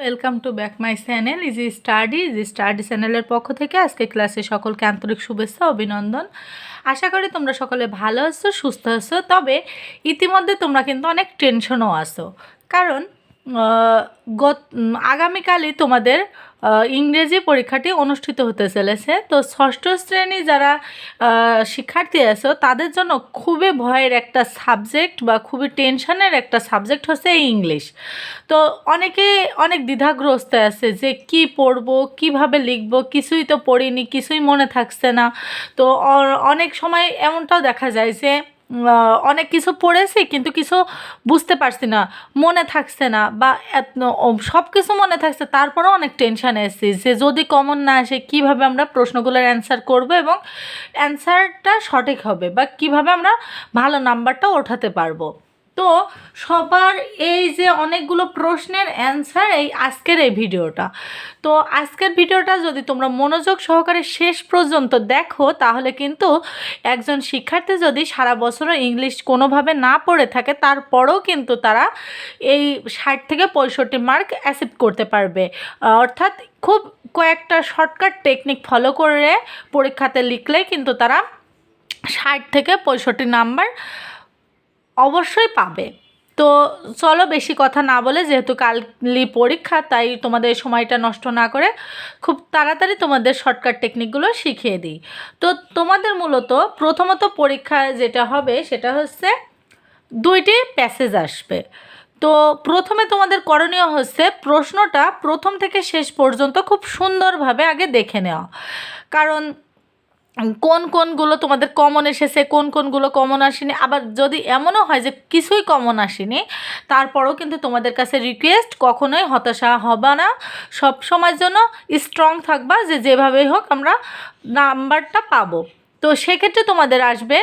Welcome to back my channel easy study easy study চ্যানেলের পক্ষ থেকে আজকে ক্লাসে সকলকে আন্তরিক শুভেচ্ছা, অভিনন্দন। আশা করি তোমরা সকলে ভালো আছো, সুস্থ আছো। তবে ইতিমধ্যে তোমরা কিন্তু অনেক টেনশনও আছো। কারণ গত আগামীকালই তোমাদের ইংরেজি পরীক্ষাটি অনুষ্ঠিত হতে চলেছে। তো ষষ্ঠ শ্রেণি যারা শিক্ষার্থী আছো, তাদের জন্য খুবই ভয়ের একটা সাবজেক্ট বা খুবই টেনশনের একটা সাবজেক্ট হচ্ছে এই ইংলিশ। তো অনেকে অনেক দ্বিধাগ্রস্ত আছে যে কি পড়ব, কীভাবে লিখব, কিছুই তো পড়িনি, কিছুই মনে থাকছে না। তো অনেক সময় এমনটাও দেখা যায় যে অনেক কিছু পড়েছি, কিন্তু কিছু বুঝতে পারছি না। মনে থাকছে না বা সব কিছু মনে থাকছে, তারপরেও অনেক টেনশান এসেছি যে যদি কমন না আসে, কীভাবে আমরা প্রশ্নগুলোর অ্যান্সার করব এবং অ্যান্সারটা সঠিক হবে বা কীভাবে আমরা ভালো নাম্বারটা ওঠাতে পারব। তো সবার এই যে অনেকগুলো প্রশ্নের অ্যান্সার এই আজকের এই ভিডিওটা। তো আজকের ভিডিওটা যদি তোমরা মনোযোগ সহকারে শেষ পর্যন্ত দেখো, তাহলে কিন্তু একজন শিক্ষার্থী যদি সারা বছরও ইংলিশ কোনোভাবে না পড়ে থাকে, তারপরেও কিন্তু তারা এই ষাট থেকে পঁয়ষট্টি মার্ক অ্যাসিভ করতে পারবে। অর্থাৎ খুব কয়েকটা শর্টকাট টেকনিক ফলো করে পরীক্ষাতে লিখলে কিন্তু তারা ষাট থেকে পঁয়ষট্টি নাম্বার অবশ্যই পাবে। তো চলো বেশি কথা না বলে, যেহেতু কালই পরীক্ষা, তাই তোমাদের সময়টা নষ্ট না করে খুব তাড়াতাড়ি তোমাদের শর্টকাট টেকনিকগুলো শিখিয়ে দিই। তো তোমাদের মূলত প্রথমত পরীক্ষায় যেটা হবে, সেটা হচ্ছে দুইটি প্যাসেজ আসবে। তো প্রথমে তোমাদের করণীয় হচ্ছে, প্রশ্নটা প্রথম থেকে শেষ পর্যন্ত খুব সুন্দরভাবে আগে দেখে নেওয়া। কারণ কোন কোনগুলো তোমাদের কমন এসেছে, কোন কোনগুলো কমন আসেনি? আবার যদি এমনও হয় যে কিছুই কমন আসেনি, তারপরেও কিন্তু তোমাদের কাছে রিকোয়েস্ট কখনোই হতাশা হবে না। সব সময়ের জন্য স্ট্রং থাকবা যে যেভাবেই হোক আমরা নাম্বারটা পাবো। তো সেক্ষেত্রে তোমাদের আসবে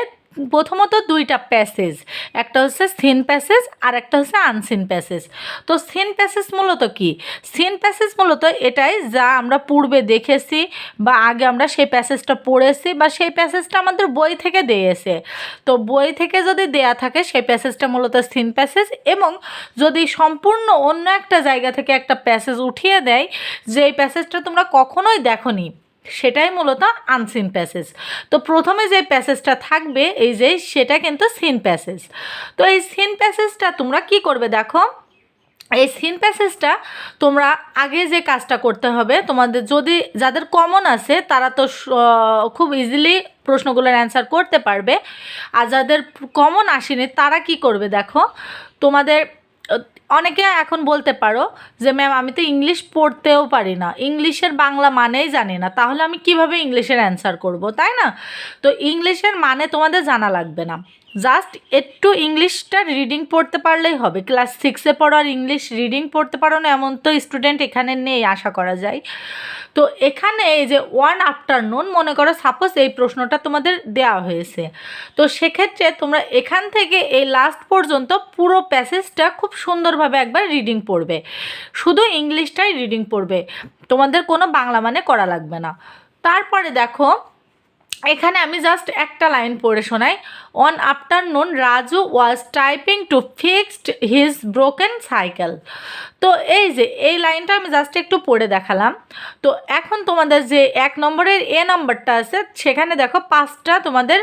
প্রথমত দুইটা প্যাসেজ একটা হচ্ছে সিন প্যাসেজ আর একটা হচ্ছে আনসিন প্যাসেজ তো সিন প্যাসেজ মূলত কি? সিন প্যাসেজ মূলত এটাই যা আমরা পূর্বে দেখেছি বা আগে আমরা সেই প্যাসেজটা পড়েছি বা সেই প্যাসেজটা আমাদের বই থেকে দিয়েছে। তো বই থেকে যদি দেয়া থাকে সেই প্যাসেজটা মূলত সিন প্যাসেজ এবং যদি সম্পূর্ণ অন্য একটা জায়গা থেকে একটা প্যাসেজ উঠিয়ে দেয়, যেই প্যাসেজটা তোমরা কখনোই দেখোনি সেটাই মূলত আনসিন প্যাসেজ তো প্রথমে যে প্যাসেজটা থাকবে, এই যে সেটা কিন্তু সিন প্যাসেজ তো এই সিন প্যাসেজটা তোমরা কি করবে দেখো? এই সিন প্যাসেজটা তোমরা আগে যে কাজটা করতে হবে, তোমাদের যদি যাদের কমন আছে, তারা তো খুব ইজিলি প্রশ্নগুলোর অ্যান্সার করতে পারবে। আর যাদের কমন আসেনি, তারা কি করবে দেখো? তোমাদের অনেকে এখন বলতে পারো যে, ম্যাম, আমি তো ইংলিশ পড়তেও পারি না। ইংলিশের বাংলা মানেই জানি না। তাহলে আমি কীভাবে ইংলিশের অ্যান্সার করব, তাই না? তো ইংলিশের মানে তোমাদের জানা লাগবে না। জাস্ট একটু ইংলিশটা রিডিং পড়তে পারলেই হবে। ক্লাস সিক্সে পড়ো আর ইংলিশ রিডিং পড়তে পারো না, এমন তো স্টুডেন্ট এখানে নেই, আশা করা যায়। তো এখানে এই যে ওয়ান আফটারনুন মনে করো সাপোজ এই প্রশ্নটা তোমাদের দেওয়া হয়েছে। তো সেক্ষেত্রে তোমরা এখান থেকে এই লাস্ট পর্যন্ত পুরো প্যাসেজটা খুব সুন্দরভাবে একবার রিডিং পড়বে। শুধু ইংলিশটাই রিডিং পড়বে। তোমাদের কোনো বাংলা মানে করা লাগবে না। তারপরে দেখো এখানে আমি জাস্ট একটা লাইন পড়ে শোনাই। On afternoon Raju was typing to fixed his broken cycle তো এই যে, এই লাইনটা আমি জাস্ট একটু পড়ে দেখালাম। তো এখন তোমাদের যে এক নম্বরের এ নাম্বারটা আছে, সেখানে দেখো পাঁচটা তোমাদের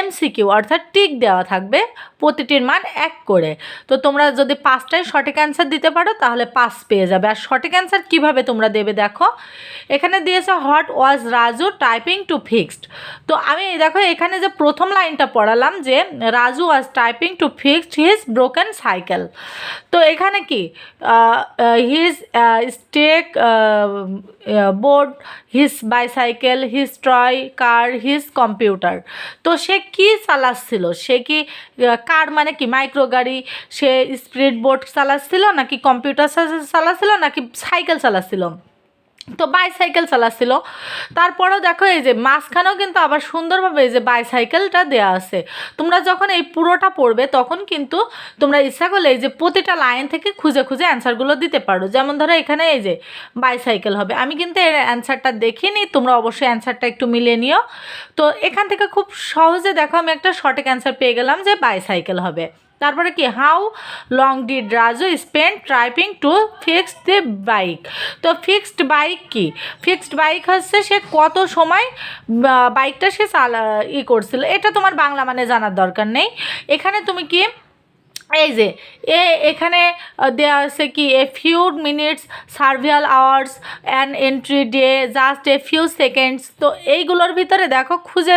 এমসিকিউ অর্থাৎ টিক দেওয়া থাকবে প্রতিটির মান এক করে। তো তোমরা যদি পাঁচটায় সঠিক অ্যান্সার দিতে পারো, তাহলে পাস পেয়ে যাবে। আর সঠিক অ্যান্সার কীভাবে তোমরা দেবে দেখো? এখানে দিয়েছে hot was Raju typing to fixed. তো আমি দেখো এখানে যে প্রথম লাইনটা পড়ালাম যে, Raju was typing to fixed his broken cycle. তো এখানে কি? His stake board, his bicycle his toy car his computer তো সে কি চালাচ্ছিল? সে কি কার মানে কি মাইক্রো গাড়ি? সে স্পিড বোর্ড চালাচ্ছিল নাকি কম্পিউটার চালাচ্ছিল নাকি সাইকেল চালাচ্ছিল? তো বাইসাইকেল চালাচ্ছিল তারপরেও দেখো এই যে মাঝখানেও কিন্তু আবার সুন্দরভাবে এই যে বাইসাইকেলটা দেওয়া আছে। তোমরা যখন এই পুরোটা পড়বে, তখন কিন্তু তোমরা ইচ্ছা করলে এই যে প্রতিটা লাইন থেকে খুঁজে খুঁজে অ্যান্সারগুলো দিতে পারো। যেমন ধরো এখানে এই যে বাইসাইকেল হবে। আমি কিন্তু এর অ্যান্সারটা দেখিনি, তোমরা অবশ্যই অ্যান্সারটা একটু মিলিয়ে নিও। তো এখান থেকে খুব সহজে দেখো আমি একটা সঠিক অ্যান্সার পেয়ে গেলাম যে বাইসাইকেল হবে। তারপরে কি how long did Raju spend trying to fixed the bike তো ফিক্সড বাইক কি? ফিক্সড বাইক হচ্ছে সে কত সময় বাইকটা সে চালা, ই করছিল। এটা তোমার বাংলা মানে জানার দরকার নেই। এখানে তুমি কি এই যে, এ এখানে দেওয়া আছে কি a few minutes several hours and entire day just a few seconds তো এইগুলোর ভিতরে দেখো, খুঁজে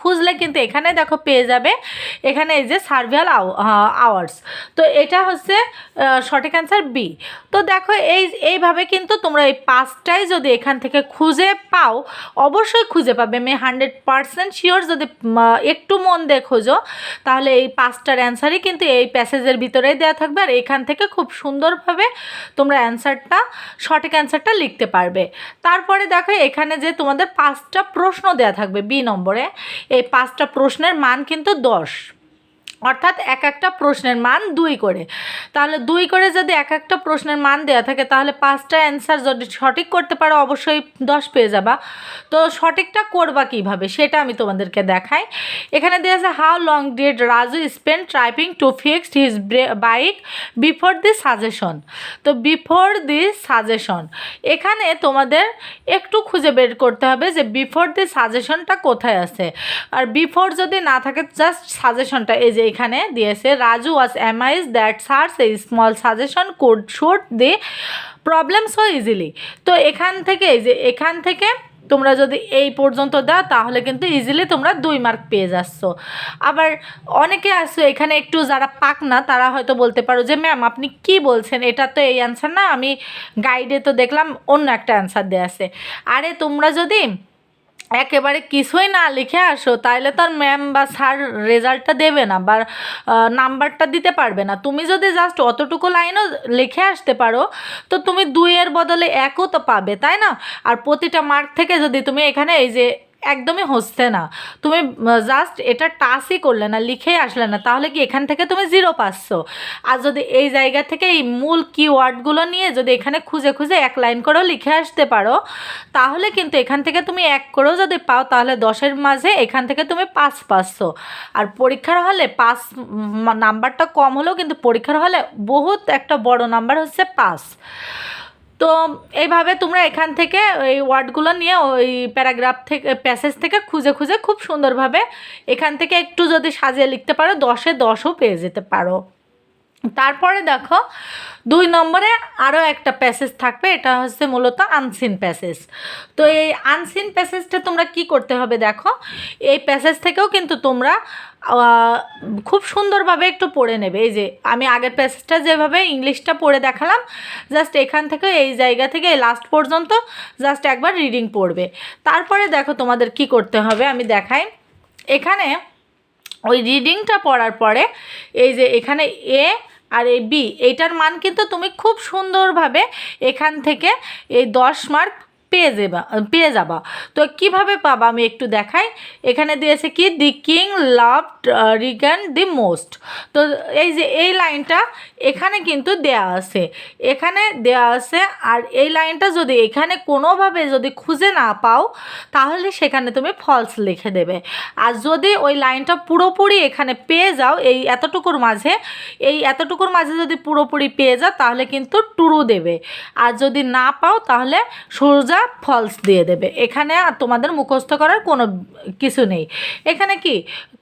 খুঁজলে কিন্তু এখানে দেখো পেয়ে যাবে। এখানে এই যে সার্ভিয়াল আওয়ার্স তো এটা হচ্ছে সঠিক অ্যান্সার বি তো দেখো, এই, এইভাবে কিন্তু তোমরা এই পাঁচটাই যদি এখান থেকে খুঁজে পাও, অবশ্যই খুঁজে পাবে। আমি হান্ড্রেড পারসেন্ট শিওর যদি একটু মন দিয়ে খোঁজো, তাহলে এই পাঁচটার অ্যান্সারই কিন্তু এই প্যাসেজের ভিতরেই দেওয়া থাকবে আর এখান থেকে খুব সুন্দরভাবে তোমরা অ্যান্সারটা সঠিক অ্যান্সারটা লিখতে পারবে। তারপরে দেখো এখানে যে তোমাদের পাঁচটা প্রশ্ন দেওয়া থাকবে বি নম্বরে। এই পাঁচটা প্রশ্নের মান কিন্তু দশ। অর্থাৎ এক একটা প্রশ্নের মান দুই করে। তাহলে দুই করে যদি এক একটা প্রশ্নের মান দেওয়া থাকে, তাহলে পাঁচটা অ্যান্সার যদি সঠিক করতে পারো, অবশ্যই দশ পেয়ে যাবা। তো সঠিকটা করবা কীভাবে, সেটা আমি তোমাদেরকে দেখাই। এখানে দেওয়া আছে how long did Raju spend trying to fixed his bike before the suggestion তো বিফোর দি সাজেশন এখানে তোমাদের একটু খুঁজে বের করতে হবে যে বিফোর দি সাজেশনটা কোথায় আছে। আর বিফোর যদি না থাকে জাস্ট সাজেশনটা এই যে এখানে দিয়েছে, Raju was amaze that cars এই small suggestion could shoot the problem so easily তো এখান থেকে যে, এখান থেকে তোমরা যদি এই পর্যন্ত দাও, তাহলে কিন্তু ইজিলি তোমরা দুই মার্ক পেয়ে যাচ্ছ। আবার অনেকে আসছো এখানে একটু যারা পাক না, তারা হয়তো বলতে পারো যে ম্যাম আপনি কি বলছেন? এটা তো এই অ্যান্সার না, আমি গাইডে তো দেখলাম, অন্য একটা অ্যান্সার দেওয়া আছে। আরে তোমরা যদি একেবারে কিছুই না লিখে আসো তাহলে তো আর ম্যাম বা স্যার রেজাল্টটা দেবে না বা নাম্বারটা দিতে পারবে না। তুমি যদি জাস্ট অতটুকু লাইনও লিখে আসতে পারো, তো তুমি দুইয়ের বদলে একও তো পাবে, তাই না? আর প্রতিটা মার্ক থেকে যদি তুমি এখানে এই যে একদমই হচ্ছে না। তুমি জাস্ট এটা টাচই করলে না লিখেই আসলে না, তাহলে কি এখান থেকে তুমি জিরো পাচ্ছ? আর যদি এই জায়গা থেকে এই মূল কিওয়ার্ডগুলো নিয়ে যদি এখানে খুঁজে খুঁজে এক লাইন করেও লিখে আসতে পারো, তাহলে কিন্তু এখান থেকে তুমি এক করেও যদি পাও, তাহলে দশের মাঝে এখান থেকে তুমি পাঁচ পাচ্ছ। আর পরীক্ষার হলে পাঁচ নাম্বারটা কম হলেও কিন্তু পরীক্ষার হলে বহুত একটা বড় নাম্বার হচ্ছে পাঁচ। তো এইভাবে তোমরা এখান থেকে এই ওয়ার্ডগুলো নিয়ে ওই প্যারাগ্রাফ থেকে, প্যাসেজ থেকে খুঁজে খুঁজে খুব সুন্দরভাবে এখান থেকে একটু যদি সাজিয়ে লিখতে পারো, দশে দশও পেয়ে যেতে পারো। তারপরে দেখো, দুই নম্বরে আরও একটা প্যাসেজ থাকবে, এটা হচ্ছে মূলত আনসিন প্যাসেজ তো এই আনসিন প্যাসেজটা তোমরা কি করতে হবে দেখো, এই প্যাসেজ থেকেও কিন্তু তোমরা খুব সুন্দরভাবে একটু পড়ে নেবে। এই যে, আমি আগের প্যাসেজটা যেভাবে ইংলিশটা পড়ে দেখালাম জাস্ট এখান থেকে এই জায়গা থেকে এই লাস্ট পর্যন্ত জাস্ট একবার রিডিং পড়বে। তারপরে দেখো তোমাদের কি করতে হবে, আমি দেখাই। এখানে ওই রিডিংটা পড়ার পরে, এই যে এখানে এ আর এই বি এইটার মান কিন্তু তুমি খুব সুন্দরভাবে এখান থেকে এই দশ মার্ক পেয়ে যাবা পেয়ে যাবা। তো কীভাবে পাবা আমি একটু দেখাই। এখানে দিয়েছে কি? The king love Regan the most. তো এই যে এই লাইনটা এখানে কিন্তু দেয়া আছে। এখানে দেয়া আছে, আর এই লাইনটা যদি এখানে কোনোভাবে যদি খুঁজে না পাও, তাহলে সেখানে তুমি ফলস লিখে দেবে। আর যদি ওই লাইনটা পুরোপুরি এখানে পেয়ে যাও, এই এতটুকুর মাঝে, এই এতটুকুর মাঝে যদি পুরোপুরি পেয়ে যাও, তাহলে কিন্তু টুরু দেবে। আর যদি না পাও, তাহলে সোজা ফলস দিয়ে দেবে। এখানে আর তোমাদের মুখস্থ করার কোনো কিছু নেই। এখানে কি?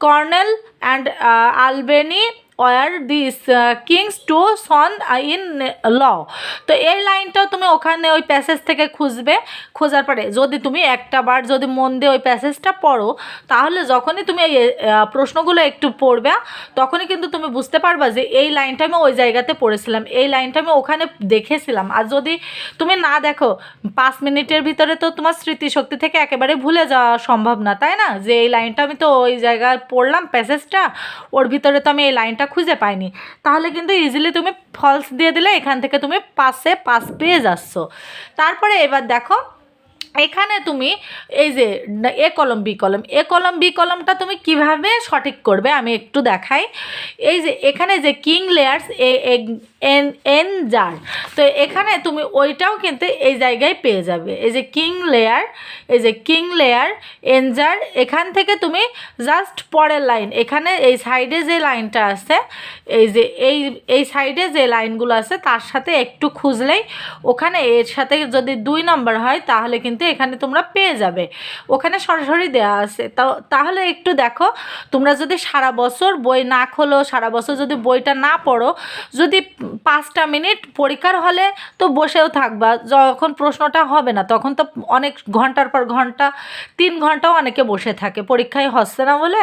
Cornwall and Albany were this king's two son in law তো এই লাইনটাও তুমি ওখানে ওই প্যাসেজ থেকে খুঁজবে। খোঁজার পরে যদি তুমি একটা বার যদি মন দিয়ে ওই প্যাসেজটা পড়ো, তাহলে যখনই তুমি এই প্রশ্নগুলো একটু পড়বে, তখনই কিন্তু তুমি বুঝতে পারবা যে এই লাইনটা আমি ওই জায়গাতে পড়েছিলাম। এই লাইনটা আমি ওখানে দেখেছিলাম। আর যদি তুমি না দেখো, পাঁচ মিনিটের ভিতরে তো তোমার স্মৃতিশক্তি থেকে একেবারে ভুলে যাওয়া সম্ভব না, তাই না? যে এই লাইনটা আমি তো ওই জায়গায় পড়লাম প্যাসেজটা ওর ভিতরে তো আমি এই লাইনটা খুঁজে পাইনি। তাহলে কিন্তু ইজিলি তুমি ফলস দিয়ে দিলে এখান থেকে তুমি পাশে পাস পেয়ে যাচ্ছ। তারপরে এবার দেখো, এখানে তুমি এই যে এ কলম বি কলম এ কলম বি কলমটা তুমি কীভাবে সঠিক করবে আমি একটু দেখাই। এই যে এখানে যে king Lear's a n n jar তো এখানে তুমি ওইটাও কিন্তু এই জায়গায় পেয়ে যাবে। এই যে কিং লেয়ার, এই যে কিং লেয়ার এনজার এখান থেকে তুমি জাস্ট পরের লাইন, এখানে এই সাইডে যে লাইনটা আছে, এই যে এই এই সাইডে যে লাইনগুলো আছে, তার সাথে একটু খুঁজলেই ওখানে এর সাথে যদি দুই নম্বর হয়, তাহলে কিন্তু এখানে তোমরা পেয়ে যাবে। ওখানে সরাসরি দেওয়া আছে। তাহলে একটু দেখো, তোমরা যদি সারা বছর বই না খোলো, সারা বছর যদি বইটা না পড়ো, যদি পাঁচটা মিনিট পরীক্ষার হলে তো বসেও থাকবা। যখন প্রশ্নটা হবে না, তখন তো অনেক ঘণ্টার পর ঘণ্টা, তিন ঘন্টাও অনেকে বসে থাকে। পরীক্ষায় হচ্ছে না বলে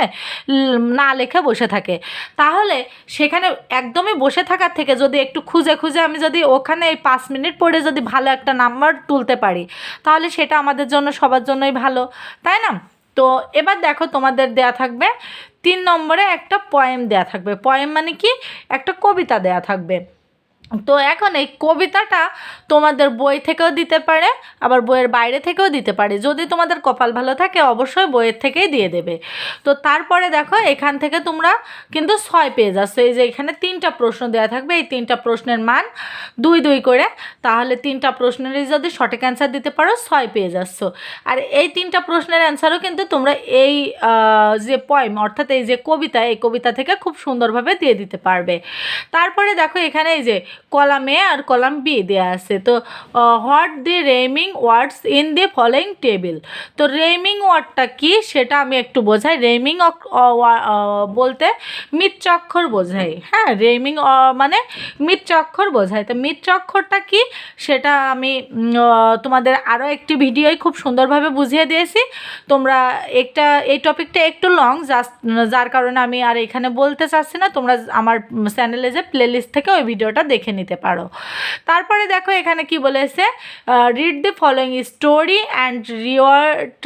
না লেখে বসে থাকে। তাহলে সেখানে একদমই বসে থাকার থেকে যদি একটু খুঁজে খুঁজে আমি যদি ওখানে এই পাঁচ মিনিট পড়ে যদি ভালো একটা নাম্বার তুলতে পারি, তাহলে সেটা আমাদের জন্য, সবার জন্যই ভালো, তাই না? তো এবার দেখো তোমাদের দেয়া থাকবে, তিন নম্বরে একটা পয়েম দেয়া থাকবে। পয়েম মানে কি? একটা কবিতা দেয়া থাকবে। তো এখন এই কবিতাটা তোমাদের বই থেকেও দিতে পারে, আবার বইয়ের বাইরে থেকেও দিতে পারে। যদি তোমাদের কপাল ভালো থাকে, অবশ্যই বইয়ের থেকেই দিয়ে দেবে। তো তারপরে দেখো, এখান থেকে তোমরা কিন্তু ছয় পেয়ে যাচ্ছ। এই যে এখানে তিনটা প্রশ্ন দেওয়া থাকবে, এই তিনটা প্রশ্নের মান দুই দুই করে। তাহলে তিনটা প্রশ্নেরই যদি সঠিক অ্যান্সার দিতে পারো, ছয় পেয়ে যাচ্ছ। আর এই তিনটা প্রশ্নের অ্যান্সারও কিন্তু তোমরা এই যে পয়েম অর্থাৎ এই যে কবিতা, এই কবিতা থেকে খুব সুন্দরভাবে দিয়ে দিতে পারবে। তারপরে দেখো, এখানে এই যে কলাম এ আর কলাম বি দেওয়া আছে। তো what the rhyming words in the following table তো রেমিং ওয়ার্ডটা কি সেটা আমি একটু বোঝাই। রেমিং বলতে মিত্রাক্ষর বোঝাই। হ্যাঁ রেমিং মানে মিত্রাক্ষর বোঝায় তো মিত্রাক্ষরটা কি সেটা আমি তোমাদের আরও একটি ভিডিওই খুব সুন্দরভাবে বুঝিয়ে দিয়েছি। তোমরা একটা, এই টপিকটা একটু লং জাস্ট যার কারণে আমি আর এখানে বলতে চাচ্ছি না। তোমরা আমার চ্যানেলে যে প্লেলিস্ট থেকে ওই ভিডিওটা দেখে নিতে পারো। তারপরে দেখো এখানে কি বলেছে read the following story and rewrite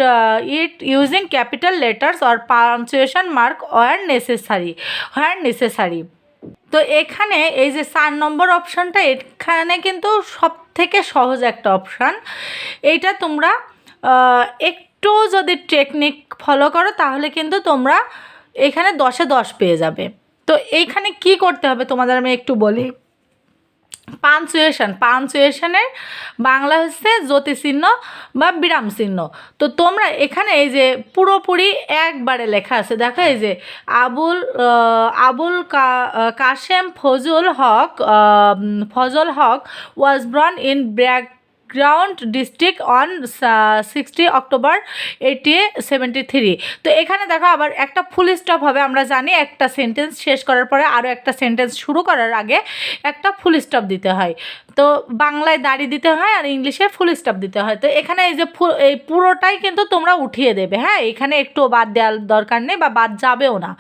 it using capital letters or punctuation mark where necessary where necessary তো এখানে এই যে চার নম্বর অপশানটা এখানে কিন্তু সব থেকে সহজ একটা অপশান এইটা তোমরা একটু যদি টেকনিক ফলো করো, তাহলে কিন্তু তোমরা এখানে দশে দশ পেয়ে যাবে। তো এইখানে কি করতে হবে তোমাদের আমি একটু বলি। পাঞ্চুয়েশন, পাঞ্চুয়েশনের বাংলা হচ্ছে জ্যোতিচিহ্ন বা বিরাম চিহ্ন তো তোমরা এখানে এই যে পুরোপুরি একবারে লেখা আছে, দেখো এই যে Abul Abul Kashem Fazlul Huq Fazal Huq was born in Bakerganj district on sixty October eighty seventy three তো এখানে দেখো আবার একটা ফুল স্টপ হবে, আমরা জানি একটা সেন্টেন্স শেষ করার পরে আরও একটা সেন্টেন্স শুরু করার আগে একটা ফুল স্টপ দিতে হয়। তো বাংলায় দাড়ি দিতে হয় আর ইংলিশে ফুল স্টপ দিতে হয়। তো এখানে এই যে এই পুরোটাই কিন্তু তোমরা উঠিয়ে দেবে হ্যাঁ? এখানে একটু বাদ দেওয়ার দরকার নেই বা বাদ যাবেও না।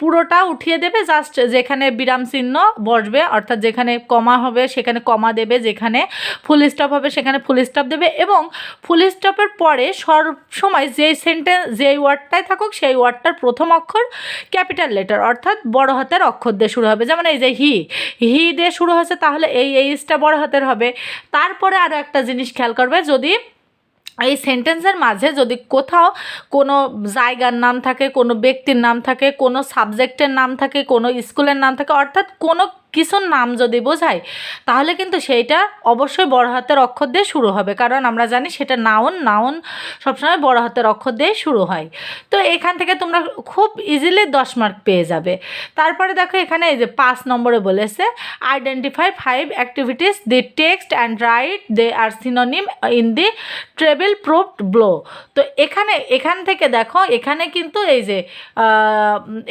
পুরোটা উঠিয়ে দেবে জাস্ট যেখানে বিরাম চিহ্ন বসবে, অর্থাৎ যেখানে কমা হবে সেখানে কমা দেবে, যেখানে ফুল স্টপ হবে সেখানে ফুল স্টপ দেবে এবং ফুল স্টপের পরে সব সময় যেই সেন্টেন্স যেই ওয়ার্ডটাই থাকুক, সেই ওয়ার্ডটার প্রথম অক্ষর ক্যাপিটাল লেটার অর্থাৎ বড় হাতের অক্ষর দিয়ে শুরু হবে। যেমন এই যে হি হি দিয়ে শুরু হয়েছে, তাহলে এই এইচটা বড় হাতের হবে। তারপরে আরও একটা জিনিস খেয়াল করবে, যদি এই সেন্টেন্সের মাঝে যদি কোথাও কোনো জায়গার নাম থাকে, কোনো ব্যক্তির নাম থাকে, কোনো সাবজেক্টের নাম থাকে, কোনো স্কুলের নাম থাকে, অর্থাৎ কোনো কিছুর নাম যদি বোঝায় তাহলে কিন্তু সেইটা অবশ্যই বড় হাতের অক্ষর দিয়ে শুরু হবে। কারণ আমরা জানি সেটা নাউন নাউন সবসময় বড় হাতের অক্ষর দিয়ে শুরু হয়। তো এখান থেকে তোমরা খুব ইজিলি দশ মার্ক পেয়ে যাবে। তারপরে দেখো এখানে এই যে পাঁচ নম্বরে বলেছে identify five activities the text and write they are synonym in the table provided below তো এখানে, এখান থেকে দেখো, এখানে কিন্তু এই যে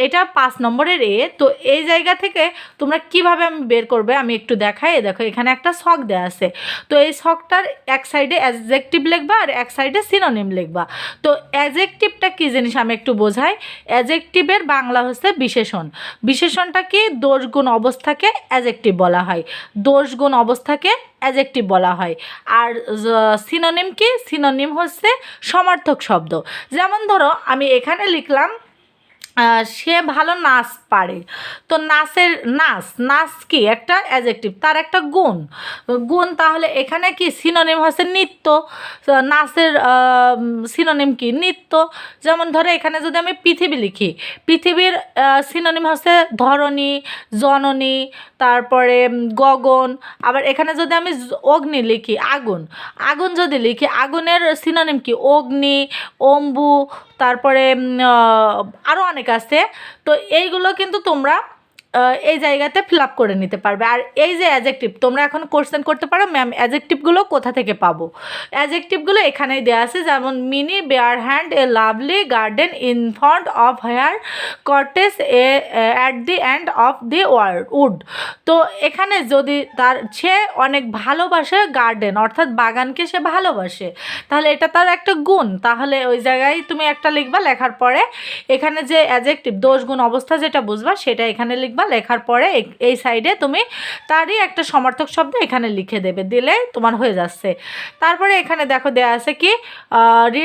এটা পাঁচ নম্বরের এ, তো এই জায়গা থেকে তোমরা কীভাবে আমি বের করবে, আমি একটু দেখাই। দেখো, এখানে একটা শখ দেওয়া আছে। তো এই শখটার এক সাইডে অ্যাজেক্টিভ লিখবা আর এক সাইডে সিনোনিম লিখবা। তো অ্যাজেক্টিভটা কী জিনিস আমি একটু বোঝাই? অ্যাজেক্টিভের বাংলা হচ্ছে বিশেষণ। বিশেষণটা কি? দোষগুণ অবস্থাকে অ্যাজেক্টিভ বলা হয়। দোষ গুণ অবস্থাকে অ্যাজেক্টিভ বলা হয়। আর সিনোনিম কি? সিনোনিম হচ্ছে সমার্থক শব্দ। যেমন ধরো, আমি এখানে লিখলাম সে ভালো নাচ পারে। তো নাচের নাচ নাচ কি? একটা অ্যাজেক্টিভ তার একটা গুণ। গুণ তাহলে এখানে কি সিনোনিম হচ্ছে নৃত্য? নাচের সিনোনিম কি? নৃত্য। যেমন ধরো এখানে যদি আমি পৃথিবী লিখি, পৃথিবীর সিনোনিম হচ্ছে ধরণী, জননী, তারপরে গগন। আবার এখানে যদি আমি অগ্নি লিখি, আগুন। আগুন যদি লিখি, আগুনের সিনোনিম কি? অগ্নি, অম্বু তারপরে আরও অনেক আছে। তো এইগুলো কিন্তু তোমরা এই জায়গাতে ফিল আপ করে নিতে পারবে। আর এই যে অ্যাজেক্টিভ তোমরা এখন কোশ্চেন করতে পারো ম্যাম অ্যাজেক্টিভগুলো কোথা থেকে পাবো? অ্যাজেক্টিভগুলো এখানেই দেওয়া আছে, যেমন Minnie bear hand a lovely garden in front of her cottage a at the end of the word wood তো এখানে যদি তার, সে অনেক ভালোবাসে গার্ডেন অর্থাৎ বাগানকে সে ভালোবাসে, তাহলে এটা তার একটা গুণ। তাহলে ওই জায়গায় তুমি একটা লিখবা, লেখার পরে এখানে যে অ্যাজেক্টিভ দোষ গুণ অবস্থা যেটা বুঝবা, সেটা এখানে লিখবা। লেখার পরে এই সাইডে তুমি তারই একটা সমার্থক শব্দ এখানে লিখে দেবে, দিলে তোমার হয়ে যাচ্ছে। তারপরে এখানে দেখো দেয়া আছে কি